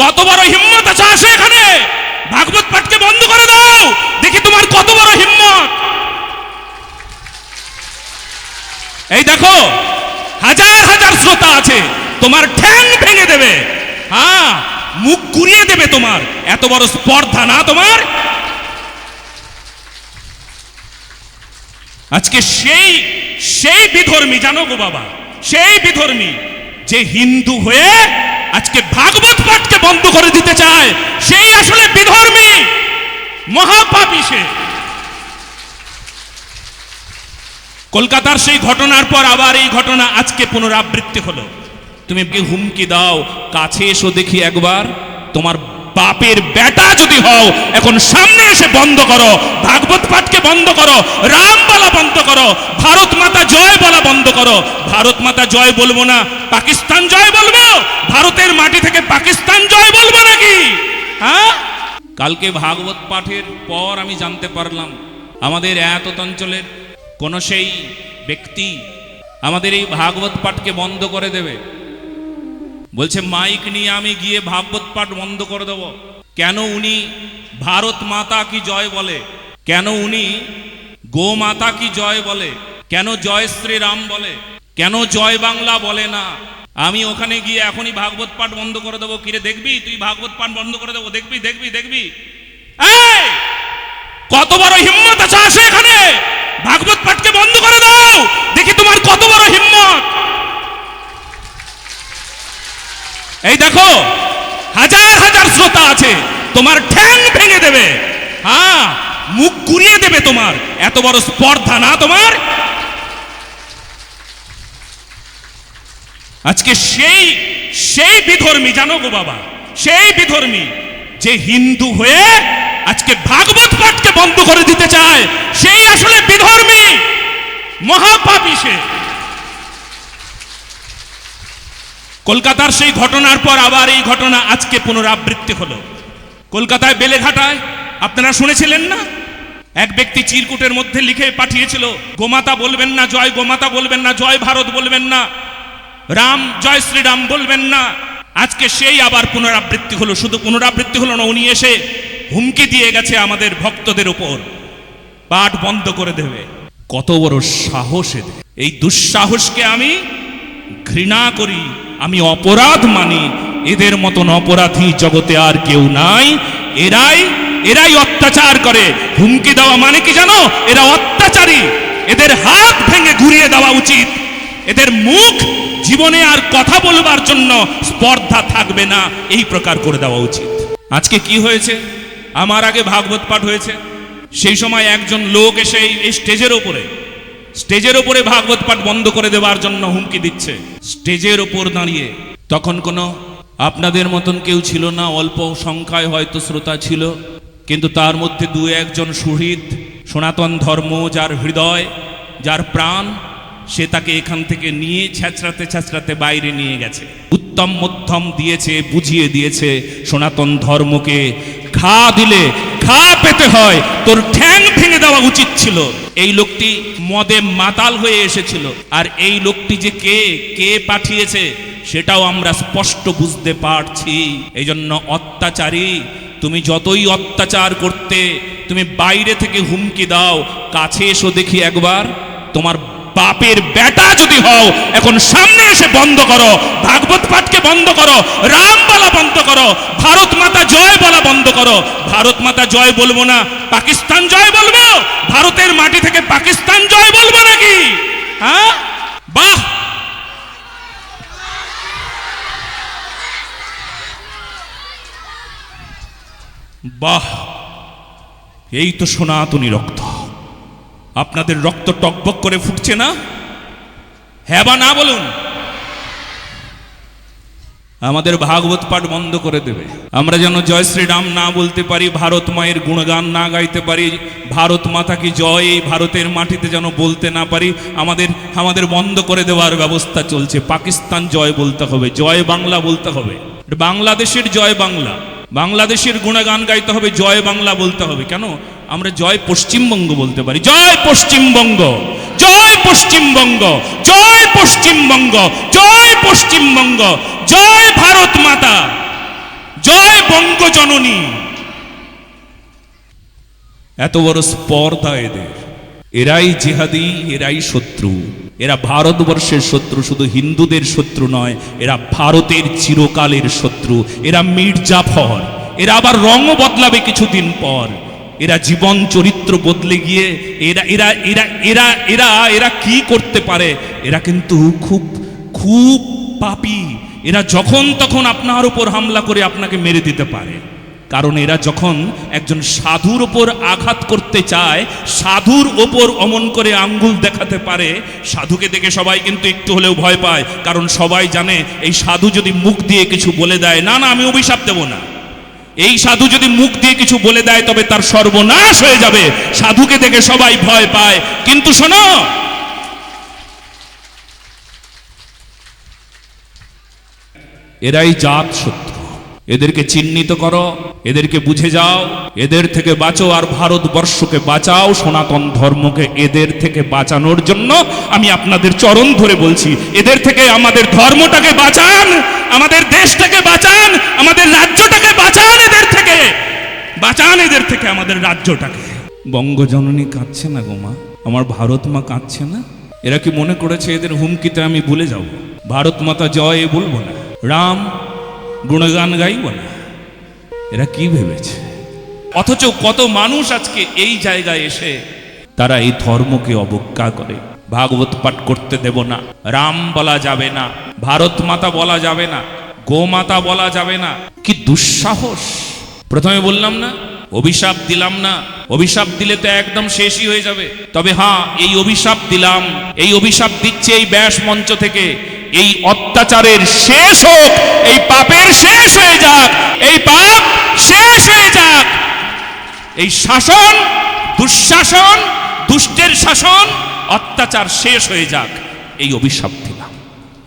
কত বড় হিম্মত আছে আসো এখানে? ভাগবত পাঠকে বন্ধ করে দাও। দেখি তোমার কত বড় হিম্মত। এই দেখো, হাজার হাজার শ্রোতা আছে, তোমার ঠ্যাং ভেঙে দেবে। হ্যাঁ মুখ কুড়িয়ে দেবে তোমার। এত বড় স্পর্ধা না তোমার? আজকে সেই সেই বিধর্মী, জানো গো বাবা, সেই বিধর্মী। যে হিন্দু হয়ে আজকে ভাগবত পাঠকে বন্ধ করে দিতে চায়, সেই আসলে বিধর্মী, মহাপাপী সে। কলকাতার সেই ঘটনার পর আবার এই ঘটনা আজকে পুনরাবৃত্তি হলো। তুমি হুমকি দাও, কাছে এসো দেখি একবার, তোমার বাপের বেটা যদি হও, এখন সামনে এসে বন্ধ করো ভাগবত পাঠকে বন্ধ করো রাম বলা বন্ধ করো ভারত মাতা জয় বলা বন্ধ করো। ভারত মাতা জয় বলব না, পাকিস্তান জয় বলব? ভারতের মাটি থেকে পাকিস্তান জয় বলব নাকি? হ্যাঁ? কালকে ভাগবত পাঠের পর আমি জানতে পারলাম, আমাদের এত অঞ্চলের কোন সেই ব্যক্তি আমাদের এই ভাগবত পাঠকে বন্ধ করে দেবে। বলছে, মাইক নিয়ে আমি গিয়ে ভাগবত পাঠ বন্ধ করে দেব। কেন উনি ভারত মাতা কি জয় বলে? কেন উনি গো মাতা কি জয় বলে? কেন জয় শ্রীরাম বলে? কেন জয় বাংলা বলে না? আমি ওখানে গিয়ে এখনই ভাগবত পাঠ বন্ধ করে দেবো। কিরে, দেখবি? তুই ভাগবত পাঠ বন্ধ করে দেবো। দেখবি দেখবি দেখবি! কত বড় হিম্মত আছে, আসে এখানে! ভাগবত পাঠকে বন্ধ করে দাও। দেখি তোমার কত বড় হিম্মত। এই দেখো হাজার হাজার শ্রোতা আছে, তোমার ঠ্যাং ভেঙে দেবে। হ্যাঁ মুখ কুড়িয়ে দেবে তোমার। এত বড় স্পর্ধা না তোমার? আজকে সেই সেই বিধর্মী, জানো গো বাবা, সেই বিধর্মী, যে হিন্দু হয়ে আজকে ভাগবত পাঠকে বন্ধ করে দিতে চায়, সেই আসলে বিধর্মী, মহাপাপী সে। কলকাতার সেই ঘটনার পর আবার এই ঘটনা আজকে পুনরাবৃত্তি হলো। কলকাতায় বেলেঘাটায়, আপনারা শুনেছিলেন না? এক ব্যক্তি চিরকুটের মধ্যে লিখে পাঠিয়েছিল, গোমাতা বলবেন না, জয় গোমাতা বলবেন না, জয় ভারত বলবেন না, রাম, জয় শ্রীরাম বলবেন না। আজকে সেই আবার পুনরাবৃত্তি হলো, শুধু পুনরাবৃত্তি হলো না, উনি এসে হুমকি দিয়ে গেছে আমাদের ভক্তদের উপর। পাঠ বন্ধ করে দেবে। কত বড় সাহস এই দুঃসাহসকে আমি ঘৃণা করি। আমি অপরাধ মানি। এদের মতন অপরাধী জগতে আর কেউ নাই। এরাই এরাই অত্যাচার করে। হুমকি দেওয়া মানে কি জানো? এরা অত্যাচারী। এদের হাত ভেঙে ঘুরিয়ে দেওয়া উচিত। এদের মুখ জীবনে আর কথা বলবার জন্য স্পর্ধা থাকবে না। এই প্রকার করে দেওয়া উচিত। আজকে কি হয়েছে? আমার আগে ভাগবত পাঠ হয়েছে। সেই সময় একজন লোক এসে এই- স্টেজের ওপরে স্টেজের ওপরে ভাগবত পাঠ বন্ধ করে দেওয়ার জন্য হুমকি দিচ্ছে। স্টেজের ওপর দাঁড়িয়ে। তখন কোনো আপনাদের মতন কেউ ছিল না, অল্প সংখ্যায় হয়তো শ্রোতা ছিল, কিন্তু তার মধ্যে দু একজন সুহৃদ, সনাতন ধর্ম, যার হৃদয়, যার প্রাণ, সে তাকে এখান থেকে নিয়ে ছ্যাঁচড়াতে ছ্যাঁচড়াতে বাইরে নিয়ে গেছে। উত্তম মধ্যম দিয়েছে, বুঝিয়ে দিয়েছে, সনাতন ধর্মকে খা দিলে খা পেতে হয়, তোর দেওয়া উচিত ছিল। এই লোকটি মদে মাতাল হয়ে এসেছিল। আর এই লোকটি যে কে কে পাঠিয়েছে, সেটাও আমরা স্পষ্ট বুঝতে পারছি। এই জন্য অত্যাচারী, তুমি যতই অত্যাচার করতে, তুমি বাইরে থেকে হুমকি দাও, কাছে এসো দেখি একবার। তোমার বাপের বেটা যদি হও, এখন সামনে এসে বন্ধ করো ভাগবত পাঠকে বন্ধ করো রাম বলা বন্ধ করো ভারত মাতা জয় বলা বন্ধ করো। ভারত মাতা জয় বলব না, পাকিস্তান জয় বলব? ভারতের মাটি থেকে পাকিস্তান জয় বলব নাকি? হ্যাঁ? বাহ! বাহ! এই তো সনাতনী রক্ত। আপনাদের রক্ত টকবক করে ফুটছে না? হ্যাঁ বা না বলুন। আমাদের ভাগবত পাঠ বন্ধ করে দেবে। আমরা যেন জয় শ্রীরাম না বলতে পারি, ভারত মায়ের গুণগান না গাইতে পারি, ভারত মাতা কি জয় এই ভারতের মাটিতে যেন বলতে না পারি, আমাদের আমাদের বন্ধ করে দেওয়ার ব্যবস্থা চলছে। পাকিস্তান জয় বলতে হবে, জয় বাংলা বলতে হবে। বাংলাদেশের জয় বাংলা, বাংলাদেশের গুণগান গাইতে হবে, জয় বাংলা বলতে হবে। কেন? আমরা জয় পশ্চিমবঙ্গ বলতে পারি। জয় পশ্চিমবঙ্গ জয় পশ্চিমবঙ্গ জয় পশ্চিমবঙ্গ জয় পশ্চিমবঙ্গ, জয় ভারত মাতা, জয় বঙ্গ জননী এত বড় স্পর্ধা এদের। এরাই জিহাদি, এরাই শত্রু। এরা ভারতবর্ষের শত্রু, শুধু হিন্দুদের শত্রু নয়, এরা ভারতের চিরকালের শত্রু। এরা মির্জাফর। এরা আবার রঙও বদলাবে কিছুদিন পর। এরা জীবন চরিত্র বদলে গিয়ে, এরা এরা এরা এরা এরা এরা কি করতে পারে? এরা কিন্তু খুব খুব পাপি। এরা যখন তখন আপনার উপর হামলা করে আপনাকে মেরে দিতে পারে। কারণ এরা যখন একজন সাধুর ওপর আঘাত করতে চায়, সাধুর ওপর অমন করে আঙ্গুল দেখাতে পারে, সাধুকে দেখে সবাই কিন্তু একটু হলেও ভয় পায়। কারণ সবাই জানে, এই সাধু যদি মুখ দিয়ে কিছু বলে দেয়, না না, আমি অভিশাপ দেব না। এই সাধু যদি মুখ দিয়ে কিছু বলে দেয়, তবে তার সর্বনাশ হয়ে যাবে। সাধুকে দেখে সবাই ভয় পায়। কিন্তু শোনো, এরাই জাত শত্রু। এদেরকে চিহ্নিত করো, এদেরকে বুঝে যাও, এদের থেকে বাঁচো আর ভারতবর্ষকে বাঁচাও, সনাতন ধর্মকে এদের থেকে বাঁচানোর জন্য আমি আপনাদের চরণ ধরে বলছি, এদের থেকে আমাদের ধর্মটাকে বাঁচান, আমাদের দেশটাকে বাঁচান, আমাদের রাজ্যটাকে বাঁচান এদের থেকে, বাঁচান এদের থেকে আমাদের রাজ্যটাকে। বঙ্গজননী কাঁদছে না গোমা আমার ভারত মা কাঁদছে না? এরা কি মনে করেছে এদের হুমকিতে আমি ভুলে যাব? ভারত মাতা জয় বলব না। রাম গুণগান গাইব না। এরা কি ভেবেছে? অথচ কত মানুষ আজকে এই জায়গায় এসে তারা এই ধর্মকে অবজ্ঞা করে। ভাগবত পাঠ করতে দেব না, রাম বলা যাবে না, ভারত মাতা বলা যাবে না, গোমাতা বলা যাবে না। কি দুঃসাহস। প্রথমে বললাম না, অভিশাপ দিলাম না। অভিশাপ দিলে তো একদম শেষই হয়ে যাবে। তবে হ্যাঁ এই অভিশাপ দিলাম, এই অভিশাপ দিচ্ছে এই ব্যাস মঞ্চ থেকে। এই অত্যাচারের শেষ হোক, এই পাপের শেষ হয়ে যাক, এই পাপ শেষ হয়ে যাক। এই শাসন, দুঃশাসন, দুষ্টের শাসন, অত্যাচার শেষ হয়ে যাক, এই অভিশাপ